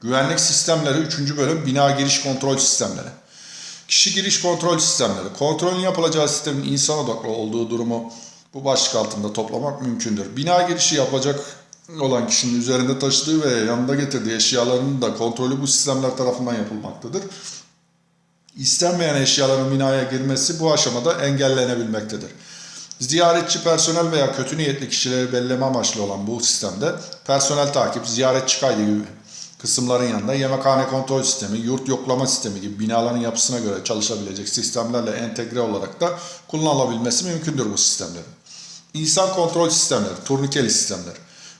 Güvenlik sistemleri 3. bölüm bina giriş kontrol sistemleri. Kişi giriş kontrol sistemleri. Kontrolün yapılacağı sistemin insan odaklı olduğu durumu bu başlık altında toplamak mümkündür. Bina girişi yapacak olan kişinin üzerinde taşıdığı ve yanında getirdiği eşyalarının da kontrolü bu sistemler tarafından yapılmaktadır. İstenmeyen eşyaların binaya girmesi bu aşamada engellenebilmektedir. Ziyaretçi personel veya kötü niyetli kişileri belleme amaçlı olan bu sistemde personel takip, ziyaretçi kaydı gibi kısımların yanında yemekhane kontrol sistemi, yurt yoklama sistemi gibi binaların yapısına göre çalışabilecek sistemlerle entegre olarak da kullanılabilmesi mümkündür bu sistemlerin. İnsan kontrol sistemleri, turnikeli sistemler.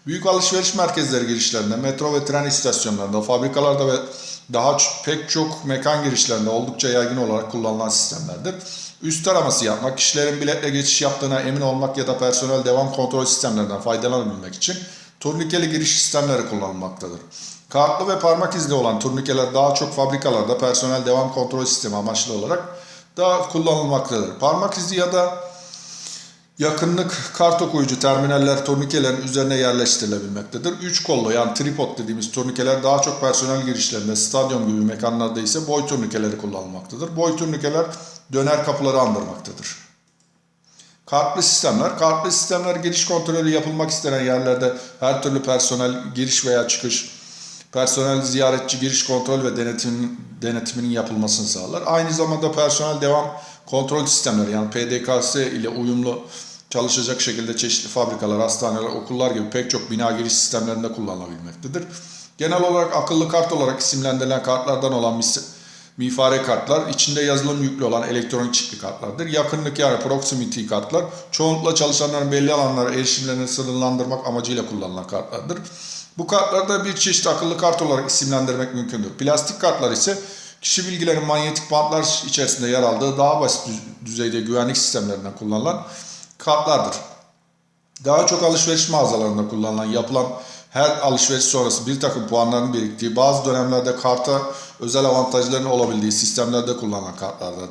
Büyük alışveriş merkezleri girişlerinde, metro ve tren istasyonlarında, fabrikalarda ve daha pek çok mekan girişlerinde oldukça yaygın olarak kullanılan sistemlerdir. Üst taraması yapmak, kişilerin biletle geçiş yaptığına emin olmak ya da personel devam kontrol sistemlerinden faydalanabilmek için turnikeli giriş sistemleri kullanılmaktadır. Kartlı ve parmak izli olan turnikeler daha çok fabrikalarda personel devam kontrol sistemi amaçlı olarak da kullanılmaktadır. Parmak izi ya da Yakınlık kart okuyucu terminaller turnikelerin üzerine yerleştirilebilmektedir. Üç kollu yani tripod dediğimiz turnikeler daha çok personel girişlerinde, stadyum gibi mekanlarda ise boy turnikeleri kullanılmaktadır. Boy turnikeler döner kapıları andırmaktadır. Kartlı sistemler. Kartlı sistemler giriş kontrolü yapılmak istenen yerlerde her türlü personel giriş veya çıkış, personel ziyaretçi giriş kontrol ve denetimin, denetiminin yapılmasını sağlar. Aynı zamanda personel devam kontrol sistemleri yani PDKS ile uyumlu çalışacak şekilde çeşitli fabrikalar, hastaneler, okullar gibi pek çok bina giriş sistemlerinde kullanılabilmektedir. Genel olarak akıllı kart olarak isimlendirilen kartlardan olan mis- mifare kartlar, içinde yazılım yüklü olan elektronik çipli kartlardır. Yakınlık yani proximity kartlar, çoğunlukla çalışanların belli alanlara erişimlerini sınırlandırmak amacıyla kullanılan kartlardır. Bu kartlarda bir çeşit akıllı kart olarak isimlendirmek mümkündür. Plastik kartlar ise kişi bilgilerin manyetik bantlar içerisinde yer aldığı daha basit düz- düzeyde güvenlik sistemlerinden kullanılan kartlardır. Daha çok alışveriş mağazalarında kullanılan, yapılan her alışveriş sonrası bir takım puanların biriktiği, bazı dönemlerde karta özel avantajların olabildiği sistemlerde kullanılan kartlardır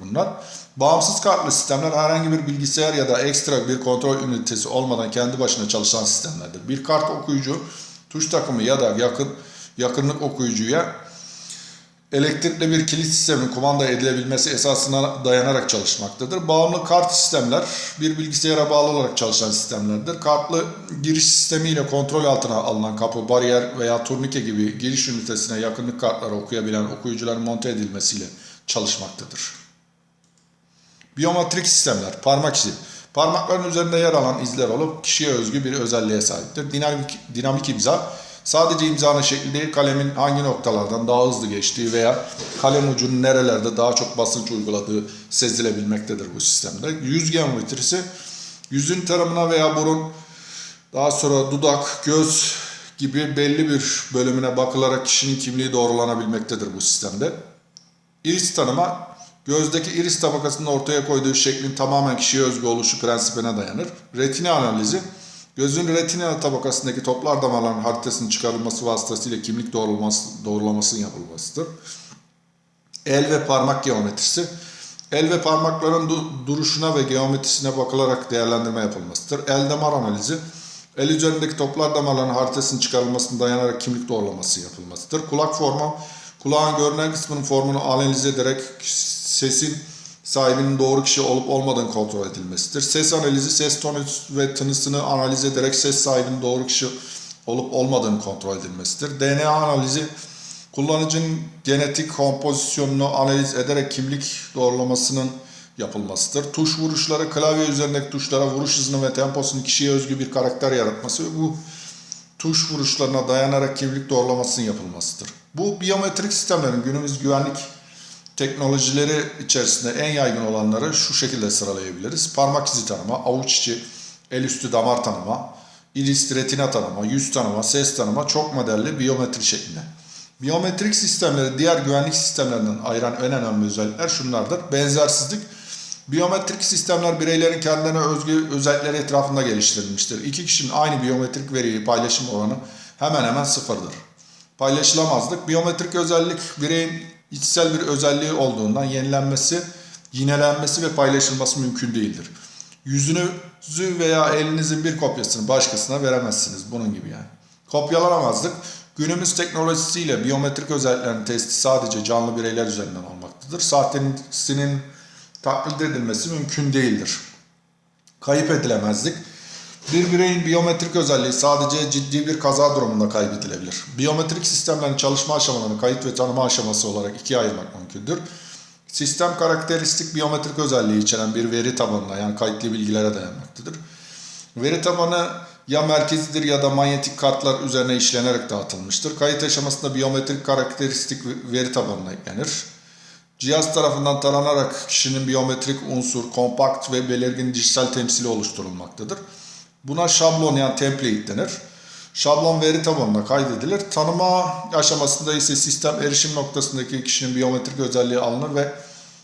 bunlar. Bağımsız kartlı sistemler herhangi bir bilgisayar ya da ekstra bir kontrol ünitesi olmadan kendi başına çalışan sistemlerdir. Bir kart okuyucu, tuş takımı ya da yakın yakınlık okuyucuya elektrikli bir kilit sistemin kumanda edilebilmesi esasına dayanarak çalışmaktadır. Bağımlı kart sistemler bir bilgisayara bağlı olarak çalışan sistemlerdir. Kartlı giriş sistemiyle kontrol altına alınan kapı, bariyer veya turnike gibi giriş ünitesine yakınlık kartları okuyabilen okuyucuların monte edilmesiyle çalışmaktadır. Biyometrik sistemler, parmak izi. Parmakların üzerinde yer alan izler olup kişiye özgü bir özelliğe sahiptir. Dinamik, dinamik imza, sadece imzanın şekli değil, kalemin hangi noktalardan daha hızlı geçtiği veya kalem ucunun nerelerde daha çok basınç uyguladığı sezilebilmektedir bu sistemde. Yüz geometrisi, yüzün tarımına veya burun, daha sonra dudak, göz gibi belli bir bölümüne bakılarak kişinin kimliği doğrulanabilmektedir bu sistemde. İris tanıma, gözdeki iris tabakasının ortaya koyduğu şeklin tamamen kişiye özgü oluşu prensibine dayanır. Retina analizi, gözün retina tabakasındaki toplar damarların haritasının çıkarılması vasıtasıyla kimlik doğrulaması, doğrulamasının yapılmasıdır. El ve parmak geometrisi, el ve parmakların du- duruşuna ve geometrisine bakılarak değerlendirme yapılmasıdır. El damar analizi, el üzerindeki toplar damarların haritasının çıkarılmasına dayanarak kimlik doğrulaması yapılmasıdır. Kulak formu, kulağın görünen kısmının formunu analiz ederek sesin sahibinin doğru kişi olup olmadığını kontrol edilmesidir. Ses analizi, ses tonu ve tınısını analiz ederek ses sahibinin doğru kişi olup olmadığını kontrol edilmesidir. DNA analizi, kullanıcının genetik kompozisyonunu analiz ederek kimlik doğrulamasının yapılmasıdır. Tuş vuruşları, klavye üzerindeki tuşlara vuruş hızını ve temposunu kişiye özgü bir karakter yaratması ve bu tuş vuruşlarına dayanarak kimlik doğrulamasının yapılmasıdır. Bu biyometrik sistemlerin günümüz güvenlik teknolojileri içerisinde en yaygın olanları şu şekilde sıralayabiliriz. Parmak izi tanıma, avuç içi, el üstü damar tanıma, iris retina tanıma, yüz tanıma, ses tanıma çok modelli biyometri şeklinde. Biyometrik sistemleri diğer güvenlik sistemlerinden ayıran en önemli özellikler şunlardır. Benzersizlik, Biyometrik sistemler bireylerin kendilerine özgü özellikleri etrafında geliştirilmiştir. İki kişinin aynı biyometrik veriyi paylaşım oranı hemen hemen sıfırdır. Paylaşılamazlık, biyometrik özellik bireyin içsel bir özelliği olduğundan yenilenmesi, yinelenmesi ve paylaşılması mümkün değildir. Yüzünüzü veya elinizin bir kopyasını başkasına veremezsiniz. Bunun gibi yani. Kopyalanamazlık, Günümüz teknolojisiyle biyometrik özelliklerin testi sadece canlı bireyler üzerinden olmaktadır. Sahtesinin taklit edilmesi mümkün değildir. Kayıp edilemezlik. Bir bireyin biyometrik özelliği sadece ciddi bir kaza durumunda kaybedilebilir. Biyometrik sistemlerin çalışma aşamalarını kayıt ve tanıma aşaması olarak ikiye ayırmak mümkündür. Sistem karakteristik biyometrik özelliği içeren bir veri tabanına yani kayıtlı bilgilere dayanmaktadır. Veri tabanı ya merkezidir ya da manyetik kartlar üzerine işlenerek dağıtılmıştır. Kayıt aşamasında biyometrik karakteristik veri tabanına eklenir. Cihaz tarafından taranarak kişinin biyometrik unsur, kompakt ve belirgin dijital temsili oluşturulmaktadır. Buna şablon yani template denir. Şablon veri tabanına kaydedilir. Tanıma aşamasında ise sistem erişim noktasındaki kişinin biyometrik özelliği alınır ve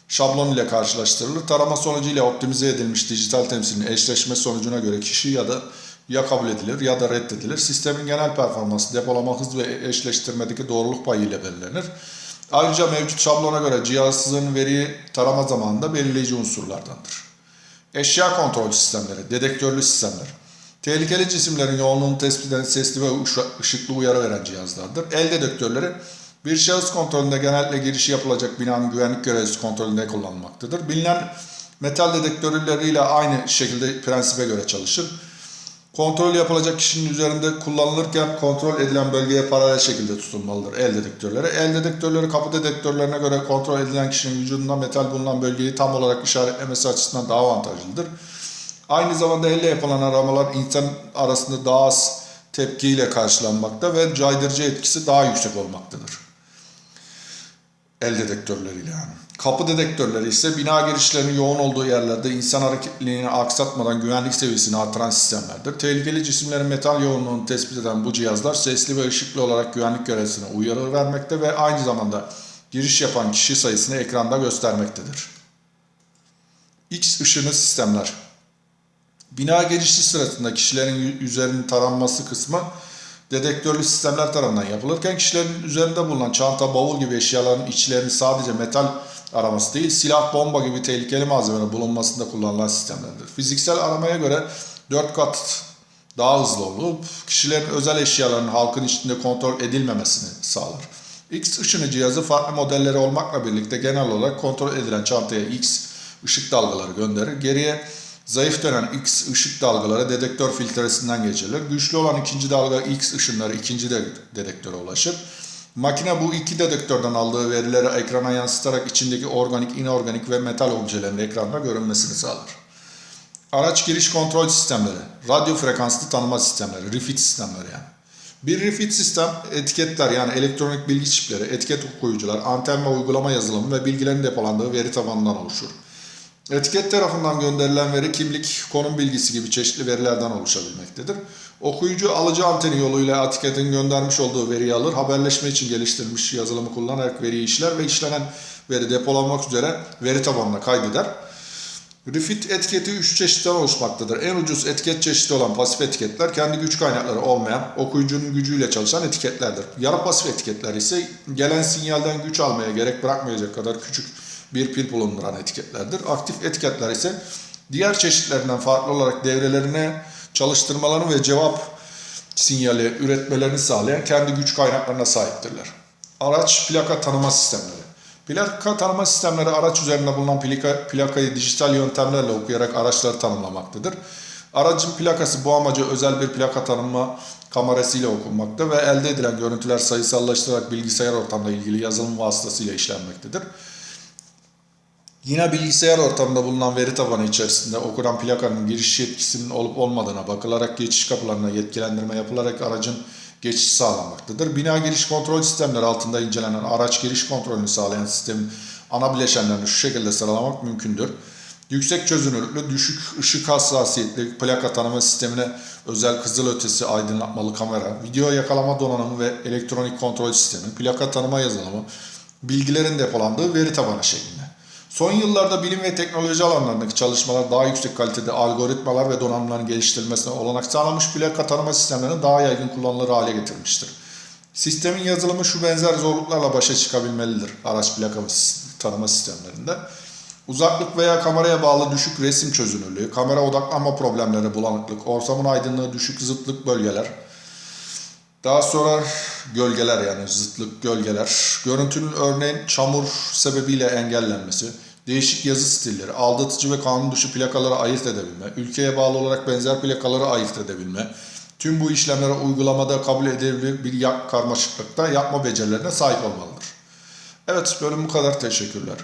şablon ile karşılaştırılır. Tarama sonucu ile optimize edilmiş dijital temsilin eşleşme sonucuna göre kişi ya da ya kabul edilir ya da reddedilir. Sistemin genel performansı, depolama hız ve eşleştirmedeki doğruluk payı ile belirlenir. Ayrıca mevcut şablona göre cihazın veri tarama zamanında belirleyici unsurlardandır. Eşya kontrol sistemleri, dedektörlü sistemler. Tehlikeli cisimlerin yoğunluğunu tespit eden sesli ve ışıklı uyarı veren cihazlardır. El dedektörleri bir şahıs kontrolünde genellikle girişi yapılacak binanın güvenlik görevlisi kontrolünde kullanılmaktadır. Bilinen metal dedektörleriyle aynı şekilde prensibe göre çalışır. Kontrol yapılacak kişinin üzerinde kullanılırken kontrol edilen bölgeye paralel şekilde tutulmalıdır el dedektörleri. El dedektörleri kapı dedektörlerine göre kontrol edilen kişinin vücudunda metal bulunan bölgeyi tam olarak işaretlemesi açısından daha avantajlıdır. Aynı zamanda elle yapılan aramalar insan arasında daha az tepkiyle karşılanmakta ve caydırıcı etkisi daha yüksek olmaktadır. El dedektörleriyle yani. Kapı dedektörleri ise bina girişlerinin yoğun olduğu yerlerde insan hareketliliğini aksatmadan güvenlik seviyesini artıran sistemlerdir. Tehlikeli cisimlerin metal yoğunluğunu tespit eden bu cihazlar sesli ve ışıklı olarak güvenlik görevlisine uyarı vermekte ve aynı zamanda giriş yapan kişi sayısını ekranda göstermektedir. X ışını sistemler Bina girişi sırasında kişilerin üzerinin taranması kısmı dedektörlü sistemler tarafından yapılırken kişilerin üzerinde bulunan çanta, bavul gibi eşyaların içlerini sadece metal araması değil, silah, bomba gibi tehlikeli malzemeler bulunmasında kullanılan sistemlerdir. Fiziksel aramaya göre 4 kat daha hızlı olup kişilerin özel eşyalarının halkın içinde kontrol edilmemesini sağlar. X ışını cihazı farklı modelleri olmakla birlikte genel olarak kontrol edilen çantaya X ışık dalgaları gönderir. Geriye Zayıf dönen X ışık dalgaları dedektör filtresinden geçirilir. Güçlü olan ikinci dalga X ışınları ikinci de dedektöre ulaşır. Makine bu iki dedektörden aldığı verileri ekrana yansıtarak içindeki organik, inorganik ve metal objelerin ekranda görünmesini sağlar. Araç giriş kontrol sistemleri, radyo frekanslı tanıma sistemleri, refit sistemleri yani. Bir refit sistem etiketler yani elektronik bilgi çipleri, etiket okuyucular, anten ve uygulama yazılımı ve bilgilerin depolandığı veri tabanından oluşur. Etiket tarafından gönderilen veri kimlik, konum bilgisi gibi çeşitli verilerden oluşabilmektedir. Okuyucu alıcı anteni yoluyla etiketin göndermiş olduğu veriyi alır, haberleşme için geliştirilmiş yazılımı kullanarak veriyi işler ve işlenen veri depolanmak üzere veri tabanına kaydeder. Refit etiketi 3 çeşitten oluşmaktadır. En ucuz etiket çeşidi olan pasif etiketler kendi güç kaynakları olmayan, okuyucunun gücüyle çalışan etiketlerdir. Yarı pasif etiketler ise gelen sinyalden güç almaya gerek bırakmayacak kadar küçük bir pil bulunduran etiketlerdir. Aktif etiketler ise diğer çeşitlerinden farklı olarak devrelerine çalıştırmalarını ve cevap sinyali üretmelerini sağlayan kendi güç kaynaklarına sahiptirler. Araç plaka tanıma sistemleri. Plaka tanıma sistemleri araç üzerinde bulunan plaka, plakayı dijital yöntemlerle okuyarak araçları tanımlamaktadır. Aracın plakası bu amaca özel bir plaka tanıma kamerasıyla okunmakta ve elde edilen görüntüler sayısallaştırarak bilgisayar ortamda ilgili yazılım vasıtasıyla işlenmektedir. Yine bilgisayar ortamında bulunan veri tabanı içerisinde okunan plakanın giriş yetkisinin olup olmadığına bakılarak geçiş kapılarına yetkilendirme yapılarak aracın geçişi sağlanmaktadır. Bina giriş kontrol sistemleri altında incelenen araç giriş kontrolünü sağlayan sistemin ana bileşenlerini şu şekilde sıralamak mümkündür. Yüksek çözünürlüklü, düşük ışık hassasiyetli plaka tanıma sistemine özel kızılötesi aydınlatmalı kamera, video yakalama donanımı ve elektronik kontrol sistemi, plaka tanıma yazılımı, bilgilerin depolandığı veri tabanı şeklinde. Son yıllarda bilim ve teknoloji alanlarındaki çalışmalar daha yüksek kalitede algoritmalar ve donanımların geliştirilmesine olanak sağlamış plaka tanıma sistemlerini daha yaygın kullanılır hale getirmiştir. Sistemin yazılımı şu benzer zorluklarla başa çıkabilmelidir araç plaka tanıma sistemlerinde. Uzaklık veya kameraya bağlı düşük resim çözünürlüğü, kamera odaklanma problemleri, bulanıklık, ortamın aydınlığı düşük zıtlık bölgeler, Daha sonra gölgeler yani zıtlık gölgeler. Görüntünün örneğin çamur sebebiyle engellenmesi, değişik yazı stilleri, aldatıcı ve kanun dışı plakaları ayırt edebilme, ülkeye bağlı olarak benzer plakaları ayırt edebilme, tüm bu işlemlere uygulamada kabul edilebilir bir karmaşıklıkta yapma becerilerine sahip olmalıdır. Evet bölüm bu kadar. Teşekkürler.